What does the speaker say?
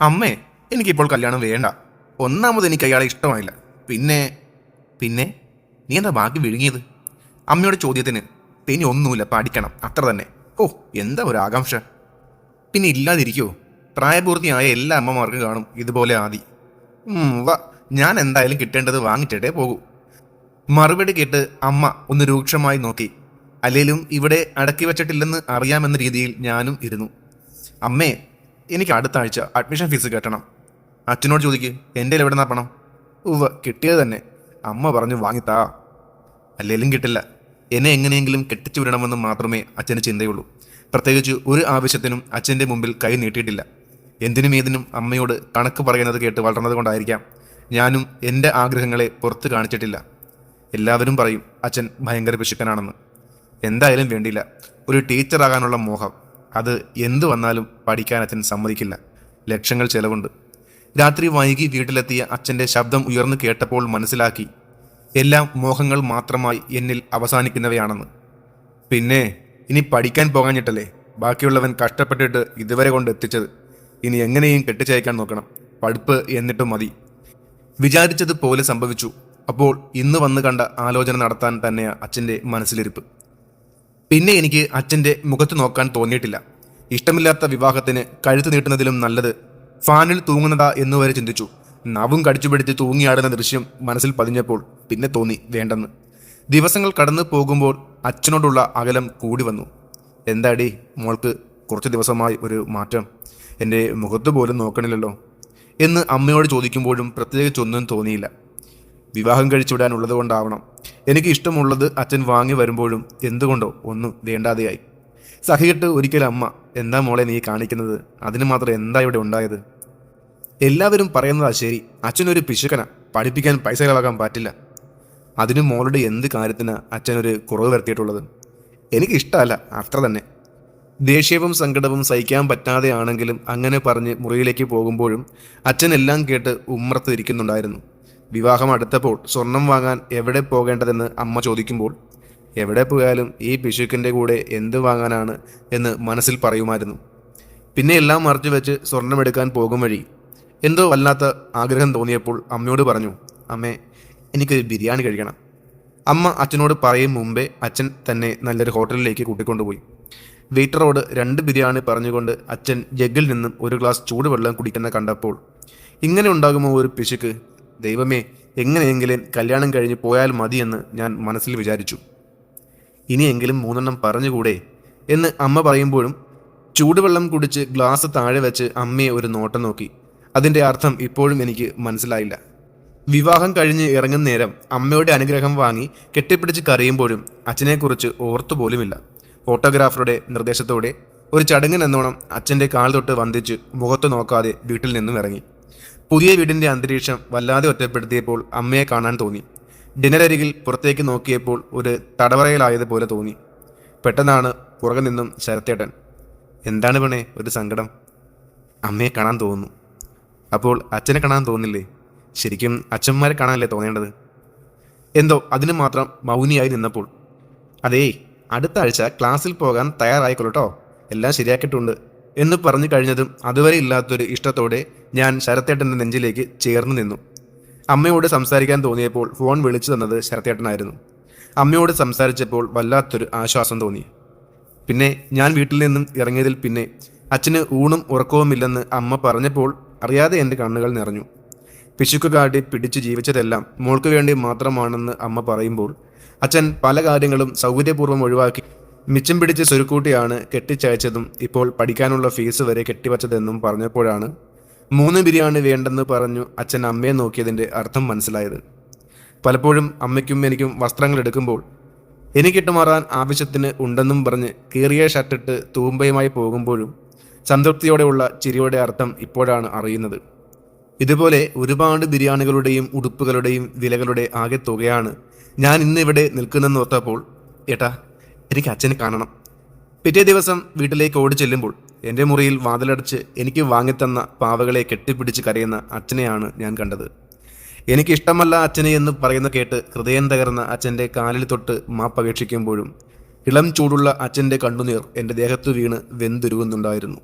അമ്മേ എനിക്കിപ്പോൾ കല്യാണം വേണ്ട. ഒന്നാമത് എനിക്ക് അയാളെ ഇഷ്ടമായില്ല. പിന്നെ പിന്നെ നീ എന്താ ബാക്കി വിഴുങ്ങിയത്? അമ്മയുടെ ചോദ്യത്തിന് പിന്നെ ഒന്നുമില്ല പഠിക്കണം അത്ര തന്നെ. ഓ എന്താ ഒരു ആകാംക്ഷ. പിന്നെ ഇല്ലാതിരിക്കുമോ പ്രായപൂർത്തിയായ എല്ലാ അമ്മമാർക്കും കാണും ഇതുപോലെ ആദി. ഞാൻ എന്തായാലും കിട്ടേണ്ടത് വാങ്ങിച്ചിട്ടേ പോകൂ. മറുപടി കേട്ട് അമ്മ ഒന്ന് രൂക്ഷമായി നോക്കി. അല്ലെങ്കിലും ഇവിടെ അടക്കി വച്ചിട്ടില്ലെന്ന് അറിയാമെന്ന രീതിയിൽ ഞാനും ഇരുന്നു. അമ്മേ എനിക്ക് അടുത്ത ആഴ്ച അഡ്മിഷൻ ഫീസ് കെട്ടണം. അച്ഛനോട് ചോദിക്ക് എന്റെ എവിടെ നിന്നാ പണം? ഉവ്വ കിട്ടിയത് തന്നെ. അമ്മ പറഞ്ഞു വാങ്ങിത്താ അല്ലെങ്കിലും കിട്ടില്ല. എന്നെ എങ്ങനെയെങ്കിലും കെട്ടിച്ചു വിടണമെന്ന് മാത്രമേ അച്ഛന് ചിന്തയുള്ളൂ. പ്രത്യേകിച്ച് ഒരു ആവശ്യത്തിനും അച്ഛന്റെ മുമ്പിൽ കൈ നീട്ടിയിട്ടില്ല. എന്തിനും ഏതിനും അമ്മയോട് കണക്ക് പറയുന്നത് കേട്ട് വളർന്നത് കൊണ്ടായിരിക്കാം. ഞാനും എന്റെ ആഗ്രഹങ്ങളെ പുറത്ത് കാണിച്ചിട്ടില്ല. എല്ലാവരും പറയും അച്ഛൻ ഭയങ്കര പിശുക്കനാണെന്ന്. എന്തായാലും വേണ്ടിയില്ല. ഒരു ടീച്ചറാകാനുള്ള മോഹം. അത് എന്തു വന്നാലും പഠിക്കാൻ അച്ഛൻ സമ്മതിക്കില്ല. ലക്ഷങ്ങൾ ചെലവുണ്ട്. രാത്രി വൈകി വീട്ടിലെത്തിയ അച്ഛന്റെ ശബ്ദം ഉയർന്നു കേട്ടപ്പോൾ മനസ്സിലാക്കി എല്ലാം മോഹങ്ങൾ മാത്രമായി എന്നിൽ അവസാനിക്കുന്നവയാണെന്ന്. പിന്നെ ഇനി പഠിക്കാൻ പോകാഞ്ഞിട്ടല്ലേ ബാക്കിയുള്ളവൻ കഷ്ടപ്പെട്ടിട്ട് ഇതുവരെ കൊണ്ട് എത്തിച്ചത്? ഇനി എങ്ങനെയും കെട്ടിച്ചയക്കാൻ നോക്കണം. പഠിപ്പ് എന്നിട്ടും മതി. വിചാരിച്ചതുപോലെ സംഭവിച്ചു. അപ്പോൾ ഇന്ന് വന്നു കണ്ട ആലോചന നടത്താൻ തന്നെയാണ് അച്ഛന്റെ മനസ്സിലിരിപ്പ്. പിന്നെ എനിക്ക് അച്ഛന്റെ മുഖത്ത് നോക്കാൻ തോന്നിയിട്ടില്ല. ഇഷ്ടമില്ലാത്ത വിവാഹത്തിന് കഴുത്ത് നീട്ടുന്നതിലും നല്ലത് ഫാനിൽ തൂങ്ങുന്നതാ എന്നുവരെ ചിന്തിച്ചു. നവും കടിച്ചുപിടിച്ച് തൂങ്ങിയാടുന്ന ദൃശ്യം മനസ്സിൽ പതിഞ്ഞപ്പോൾ പിന്നെ തോന്നി വേണ്ടെന്ന്. ദിവസങ്ങൾ കടന്നു പോകുമ്പോൾ അച്ഛനോടുള്ള അകലം കൂടി വന്നു. എന്താടി മോൾക്ക് കുറച്ച് ദിവസമായി ഒരു മാറ്റം? എന്റെ മുഖത്ത് പോലും നോക്കണില്ലല്ലോ എന്ന് അമ്മയോട് ചോദിക്കുമ്പോഴും പ്രത്യേകിച്ചൊന്നും തോന്നിയില്ല. വിവാഹം കഴിച്ചുവിടാനുള്ളത് കൊണ്ടാവണം എനിക്ക് ഇഷ്ടമുള്ളത് അച്ഛൻ വാങ്ങി വരുമ്പോഴും എന്തുകൊണ്ടോ ഒന്നും വേണ്ടാതെയായി. സഹിയിട്ട് ഒരിക്കലും അമ്മ എന്താ മോളെ നീ കാണിക്കുന്നത്? അതിന് മാത്രം എന്താ ഇവിടെ ഉണ്ടായത്? എല്ലാവരും പറയുന്നതാ ശരി. അച്ഛനൊരു പിശുക്കന. പഠിപ്പിക്കാൻ പൈസ കളാക്കാൻ പറ്റില്ല. അതിന് മോളുടെ എന്ത് കാര്യത്തിന് അച്ഛനൊരു കുറവ് വരുത്തിയിട്ടുള്ളത്? എനിക്ക് ഇഷ്ടമല്ല. അത്ര തന്നെ. ദേഷ്യവും സങ്കടവും സഹിക്കാൻ പറ്റാതെയാണെങ്കിലും അങ്ങനെ പറഞ്ഞ് മുറിയിലേക്ക് പോകുമ്പോഴും അച്ഛനെല്ലാം കേട്ട് ഉമ്മർത്ത് ഇരിക്കുന്നുണ്ടായിരുന്നു. വിവാഹം അടുത്തപ്പോൾ സ്വർണം വാങ്ങാൻ എവിടെ പോകേണ്ടതെന്ന് അമ്മ ചോദിക്കുമ്പോൾ എവിടെ പോയാലും ഈ പിശുക്കിന്റെ കൂടെ എന്ത് വാങ്ങാനാണ്? എന്ന് മനസ്സിൽ പറയുമായിരുന്നു. പിന്നെ എല്ലാം മറച്ചു വെച്ച് സ്വർണമെടുക്കാൻ പോകും വഴി എന്തോ വല്ലാത്ത ആഗ്രഹം തോന്നിയപ്പോൾ അമ്മയോട് പറഞ്ഞു അമ്മേ എനിക്കൊരു ബിരിയാണി കഴിക്കണം. അമ്മ അച്ഛനോട് പറയും മുമ്പേ അച്ഛൻ തന്നെ നല്ലൊരു ഹോട്ടലിലേക്ക് കൂട്ടിക്കൊണ്ടുപോയി. വെയിറ്ററോട് രണ്ട് ബിരിയാണി പറഞ്ഞുകൊണ്ട് അച്ഛൻ ജഗ്ഗിൽ നിന്നും ഒരു ഗ്ലാസ് ചൂടുവെള്ളം കുടിക്കുന്ന കണ്ടപ്പോൾ ഇങ്ങനെ ഉണ്ടാകുമോ ഒരു പിശുക്ക്? ദൈവമേ എങ്ങനെയെങ്കിലും കല്യാണം കഴിഞ്ഞ് പോയാൽ മതിയെന്ന് ഞാൻ മനസ്സിൽ വിചാരിച്ചു. ഇനിയെങ്കിലും മൂന്നെണ്ണം പറഞ്ഞുകൂടെ എന്ന് അമ്മ പറയുമ്പോഴും ചൂടുവെള്ളം കുടിച്ച് ഗ്ലാസ് താഴെ വെച്ച് അമ്മയെ ഒരു നോട്ടം നോക്കി. അതിന്റെ അർത്ഥം ഇപ്പോഴും എനിക്ക് മനസ്സിലായില്ല. വിവാഹം കഴിഞ്ഞ് ഇറങ്ങുന്ന നേരം അമ്മയുടെ അനുഗ്രഹം വാങ്ങി കെട്ടിപ്പിടിച്ച് കരയുമ്പോഴും അച്ഛനെക്കുറിച്ച് ഓർത്തുപോലുമില്ല. ഫോട്ടോഗ്രാഫറുടെ നിർദ്ദേശത്തോടെ ഒരു ചടങ്ങിനെന്നോണം അച്ഛന്റെ കാൽ തൊട്ട് വന്ദിച്ച് മുഖത്ത് നോക്കാതെ വീട്ടിൽ നിന്നും ഇറങ്ങി. പുതിയ വീടിന്റെ അന്തരീക്ഷം വല്ലാതെ ഒറ്റപ്പെടുത്തിയപ്പോൾ അമ്മയെ കാണാൻ തോന്നി. ഡിന്നരരികിൽ പുറത്തേക്ക് നോക്കിയപ്പോൾ ഒരു തടവറയിലായതുപോലെ തോന്നി. പെട്ടെന്നാണ് പുറകെ നിന്നും ശരത്തേട്ടൻ എന്താണ് പെണേ ഒരു സങ്കടം? അമ്മയെ കാണാൻ തോന്നുന്നു. അപ്പോൾ അച്ഛനെ കാണാൻ തോന്നില്ലേ? ശരിക്കും അച്ഛന്മാരെ കാണാനല്ലേ തോന്നേണ്ടത്? എന്തോ അതിന് മാത്രം മൗനിയായി നിന്നപ്പോൾ അതേ അടുത്ത ആഴ്ച ക്ലാസ്സിൽ പോകാൻ തയ്യാറായിക്കൊള്ളട്ടോ. എല്ലാം ശരിയാക്കിയിട്ടുണ്ട്. എന്ന് പറഞ്ഞു കഴിഞ്ഞതും അതുവരെ ഇല്ലാത്തൊരു ഇഷ്ടത്തോടെ ഞാൻ ശരത്തേട്ടന്റെ നെഞ്ചിലേക്ക് ചേർന്ന് നിന്നു. അമ്മയോട് സംസാരിക്കാൻ തോന്നിയപ്പോൾ ഫോൺ വിളിച്ചു തന്നത് ശരത്തേട്ടനായിരുന്നു. അമ്മയോട് സംസാരിച്ചപ്പോൾ വല്ലാത്തൊരു ആശ്വാസം തോന്നി. പിന്നെ ഞാൻ വീട്ടിൽ നിന്നും ഇറങ്ങിയതിൽ പിന്നെ അച്ഛന് ഊണും ഉറക്കവുമില്ലെന്ന് അമ്മ പറഞ്ഞപ്പോൾ അറിയാതെ എന്റെ കണ്ണുകൾ നിറഞ്ഞു. പിശുക്ക് കാട്ടി പിടിച്ചു ജീവിച്ചതെല്ലാം മോൾക്ക് വേണ്ടി മാത്രമാണെന്ന് അമ്മ പറയുമ്പോൾ അച്ഛൻ പല കാര്യങ്ങളും സൗകര്യപൂർവം ഒഴിവാക്കി മിച്ചം പിടിച്ച് സ്വരുക്കൂട്ടിയാണ് കെട്ടിച്ചയച്ചതും ഇപ്പോൾ പഠിക്കാനുള്ള ഫീസ് വരെ കെട്ടിവച്ചതെന്നും പറഞ്ഞപ്പോഴാണ് മൂന്ന് ബിരിയാണി വേണ്ടെന്ന് പറഞ്ഞു അച്ഛൻ അമ്മയെ നോക്കിയതിന്റെ അർത്ഥം മനസ്സിലായത്. പലപ്പോഴും അമ്മയ്ക്കും എനിക്കും വസ്ത്രങ്ങൾ എടുക്കുമ്പോൾ എനിക്കിട്ട് മാറാൻ ആവശ്യത്തിന് ഉണ്ടെന്നും പറഞ്ഞ് കീറിയ ഷർട്ടിട്ട് തൂമ്പയുമായി പോകുമ്പോഴും സംതൃപ്തിയോടെയുള്ള ചിരിയുടെ അർത്ഥം ഇപ്പോഴാണ് അറിയുന്നത്. ഇതുപോലെ ഒരുപാട് ബിരിയാണികളുടെയും ഉടുപ്പുകളുടെയും വിലകളുടെ ആകെ തുകയാണ് ഞാൻ ഇന്നിവിടെ നിൽക്കുന്നെന്ന് ഓർത്തപ്പോൾ ഏട്ടാ എനിക്ക് അച്ഛനെ കാണണം. പിറ്റേ ദിവസം വീട്ടിലേക്ക് ഓടി ചെല്ലുമ്പോൾ എന്റെ മുറിയിൽ വാതിലടച്ച് എനിക്ക് വാങ്ങിത്തന്ന പാവകളെ കെട്ടിപ്പിടിച്ച് കരയുന്ന അച്ഛനെയാണ് ഞാൻ കണ്ടത്. എനിക്കിഷ്ടമല്ല അച്ഛനെ എന്ന് പറയുന്ന കേട്ട് ഹൃദയം തകർന്ന അച്ഛന്റെ കാലിൽ തൊട്ട് മാപ്പപേക്ഷിക്കുമ്പോഴും ഇളം ചൂടുള്ള അച്ഛന്റെ കണ്ണുനീർ എന്റെ ദേഹത്തു വീണ് വെന്തുരുകുന്നുണ്ടായിരുന്നു.